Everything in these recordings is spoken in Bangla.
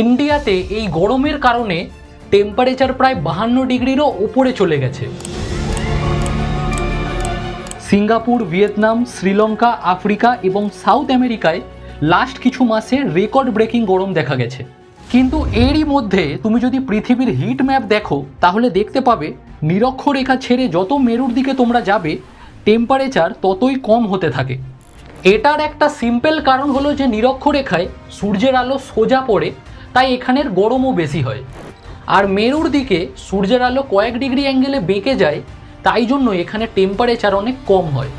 ইন্ডিয়াতে এই গরমের কারণে টেম্পারেচার প্রায় বাহান্ন ডিগ্রিরও ওপরে চলে গেছে। সিঙ্গাপুর, ভিয়েতনাম, শ্রীলঙ্কা, আফ্রিকা এবং সাউথ আমেরিকায় লাস্ট কিছু মাসে রেকর্ড ব্রেকিং গরম দেখা গেছে। কিন্তু এরই মধ্যে তুমি যদি পৃথিবীর হিট ম্যাপ দেখো, তাহলে দেখতে পাবে নিরক্ষরেখা ছেড়ে যত মেরুর দিকে তোমরা যাবে টেম্পারেচার ততই কম হতে থাকে। এটার একটা সিম্পল কারণ হলো যে নিরক্ষরেখায় সূর্যের আলো সোজা পড়ে তাই এখানের গরমও বেশি হয়। আর মেরুর দিকে সূর্যের আলো কয়েক ডিগ্রি অ্যাঙ্গেলে বেঁকে যায়, তাই জন্য এখানে টেম্পারেচার অনেক কম হয়।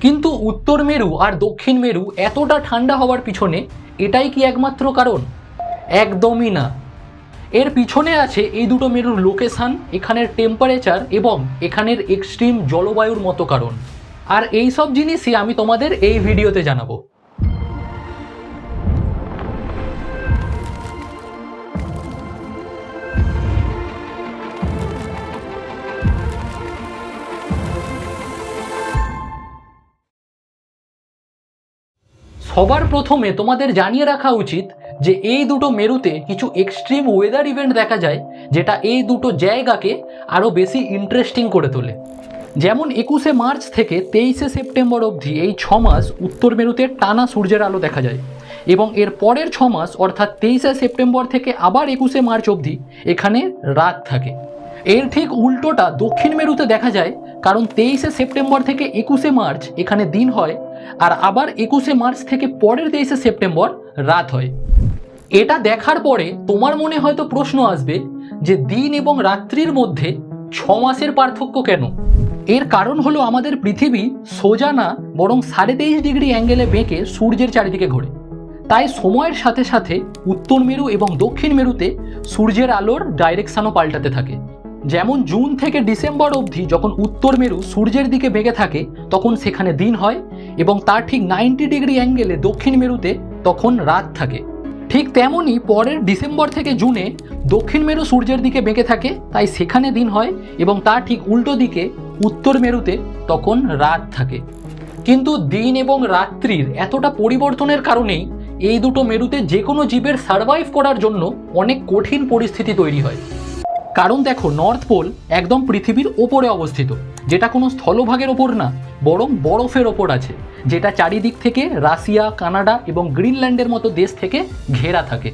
কিন্তু উত্তর মেরু আর দক্ষিণ মেরু এতটা ঠান্ডা হওয়ার পিছনে এটাই কি একমাত্র কারণ? একদমই না। এর পিছনে আছে এই দুটো মেরুর লোকেশান এখানের টেম্পারেচার এবং এখানের এক্সট্রিম জলবায়ুর মতো কারণ। আর এই সব জিনিসই আমি তোমাদের এই ভিডিওতে জানাব। সবার প্রথমে তোমাদের জানিয়ে রাখা উচিত যে এই দুটো মেরুতে কিছু এক্সট্রিম ওয়েদার ইভেন্ট দেখা যায়, যেটা এই দুটো জায়গাকে আরও বেশি ইন্টারেস্টিং করে তোলে। যেমন একুশে মার্চ থেকে তেইশে সেপ্টেম্বর অবধি এই ছ মাস উত্তর মেরুতে টানা সূর্যের আলো দেখা যায় এবং এর পরের ছ মাস অর্থাৎ তেইশে সেপ্টেম্বর থেকে আবার একুশে মার্চ অবধি এখানে রাত থাকে। এর ঠিক উল্টোটা দক্ষিণ মেরুতে দেখা যায়, কারণ তেইশে সেপ্টেম্বর থেকে একুশে মার্চ এখানে দিন হয় আর আবার একুশে মার্চ থেকে পরের তেইশে সেপ্টেম্বর রাত হয়। এটা দেখার পরে তোমার মনে হয়তো প্রশ্ন আসবে যে দিন এবং রাত্রির মধ্যে ছ মাসের পার্থক্য কেন? এর কারণ হলো আমাদের পৃথিবী সোজা না, বরং সাড়ে তেইশ ডিগ্রি অ্যাঙ্গেলে বেঁকে সূর্যের চারিদিকে ঘোরে। তাই সময়ের সাথে সাথে উত্তর মেরু এবং দক্ষিণ মেরুতে সূর্যের আলোর ডাইরেকশনও পাল্টাতে থাকে। যেমন জুন থেকে ডিসেম্বর অবধি যখন উত্তর মেরু সূর্যের দিকে বেঁকে থাকে, তখন সেখানে দিন হয় এবং তার ঠিক নাইনটি ডিগ্রি অ্যাঙ্গেলে দক্ষিণ মেরুতে তখন রাত থাকে। ঠিক তেমনই পরের ডিসেম্বর থেকে জুনে দক্ষিণ মেরু সূর্যের দিকে বেঁকে থাকে, তাই সেখানে দিন হয় এবং তার ঠিক উল্টো দিকে উত্তর মেরুতে তখন রাত থাকে। কিন্তু দিন এবং রাত্রির এতটা পরিবর্তনের কারণেই এই দুটো মেরুতে যে কোনো জীবের সার্ভাইভ করার জন্য অনেক কঠিন পরিস্থিতি তৈরি হয়। কারণ দেখো নর্থ পোল একদম পৃথিবীর ওপরে অবস্থিত, যেটা কোনো স্থলভাগের ওপর না। বরং বরফের ওপর আছে, যেটা চারিদিক থেকে রাশিয়া, কানাডা এবং গ্রিনল্যান্ডের মতো দেশ থেকে ঘেরা থাকে।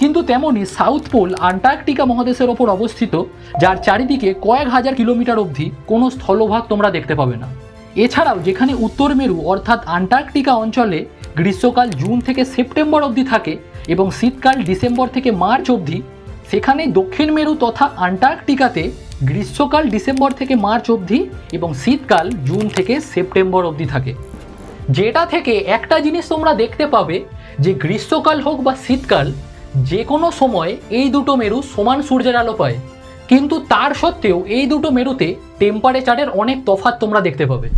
কিন্তু তেমনই সাউথ পোল আন্টার্কটিকা মহাদেশের ওপর অবস্থিত, যার চারিদিকে কয়েক হাজার কিলোমিটার অবধি কোনো স্থলভাগ তোমরা দেখতে পাবে না। এছাড়াও যেখানে উত্তর মেরু অর্থাৎ আন্টার্কটিকা অঞ্চলে গ্রীষ্মকাল জুন থেকে সেপ্টেম্বর অবধি থাকে এবং শীতকাল ডিসেম্বর থেকে মার্চ অবধি, সেখানে দক্ষিণ মেরু তথা আন্টার্কটিকাতে গ্রীষ্মকাল ডিসেম্বর থেকে মার্চ অবধি এবং শীতকাল জুন থেকে সেপ্টেম্বর অবধি থাকে। যেটা থেকে একটা জিনিস তোমরা দেখতে পাবে যে গ্রীষ্মকাল হোক বা শীতকাল যে কোনো সময় এই দুটো মেরু সমান সূর্যের আলো পায়। কিন্তু তার সত্ত্বেও এই দুটো মেরুতে টেম্পারেচারের অনেক তফাৎ তোমরা দেখতে পাবে।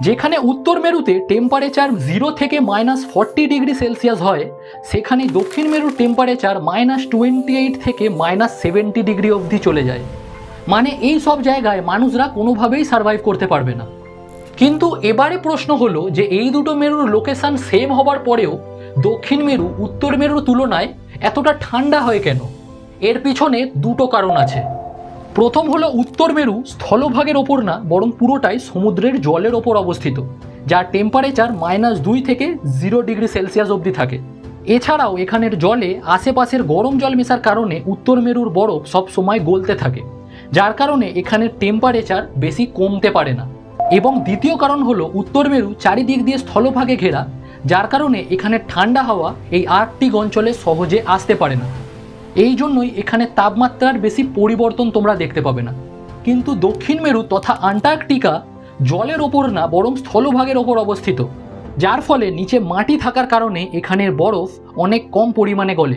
যেখানে উত্তর মেরুতে টেম্পারেচার জিরো থেকে মাইনাস ফর্টি ডিগ্রি সেলসিয়াস হয়, সেখানে দক্ষিণ মেরুর টেম্পারেচার মাইনাস টোয়েন্টি এইট থেকে মাইনাস সেভেন্টি ডিগ্রি অবধি চলে যায়। মানে এই সব জায়গায় মানুষরা কোনোভাবেই সার্ভাইভ করতে পারবে না। কিন্তু এবারে প্রশ্ন হলো যে এই দুটো মেরুর লোকেশন সেম হবার পরেও দক্ষিণ মেরু, উত্তর মেরুর তুলনায় এতটা ঠান্ডা হয় কেন? এর পিছনে দুটো কারণ আছে। প্রথম হলো উত্তর মেরু স্থলভাগের ওপর না, বরং পুরোটাই সমুদ্রের জলের ওপর অবস্থিত, যার টেম্পারেচার মাইনাস দুই থেকে জিরো ডিগ্রি সেলসিয়াস অবধি থাকে। এছাড়াও এখানের জলে আশেপাশের গরম জল মেশার কারণে উত্তর মেরুর বরফ সব সময় গলতে থাকে। যার কারণে এখানের টেম্পারেচার বেশি কমতে পারে না। এবং দ্বিতীয় কারণ হলো উত্তর মেরু চারিদিক দিয়ে স্থলভাগে ঘেরা, যার কারণে এখানে ঠান্ডা হাওয়া এই আর্কটিক অঞ্চলে সহজে আসতে পারে না। এই জন্যই এখানে তাপমাত্রার বেশি পরিবর্তন তোমরা দেখতে পাবে না। কিন্তু দক্ষিণ মেরু তথা আন্টার্কটিকা জলের ওপর না, বরং স্থলভাগের ওপর অবস্থিত, যার ফলে নিচে মাটি থাকার কারণে এখানের বরফ অনেক কম পরিমাণে গলে।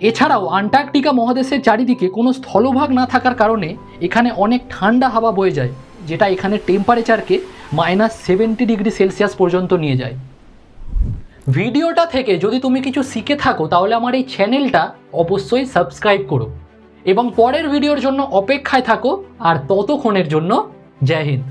এছাড়াও আন্টার্কটিকা মহাদেশের চারিদিকে কোনো স্থলভাগ না থাকার কারণে এখানে অনেক ঠান্ডা হাওয়া বয়ে যায়, যেটা এখানে টেম্পারেচারকে মাইনাস সেভেন্টি ডিগ্রি সেলসিয়াস পর্যন্ত নিয়ে যায়। ভিডিওটা থেকে যদি তুমি কিছু শিখে থাকো, তাহলে আমার এই চ্যানেলটা অবশ্যই সাবস্ক্রাইব করো। এবং পরের ভিডিওর জন্য অপেক্ষায় থাকো, আর ততক্ষণের জন্য জয় হিন্দ।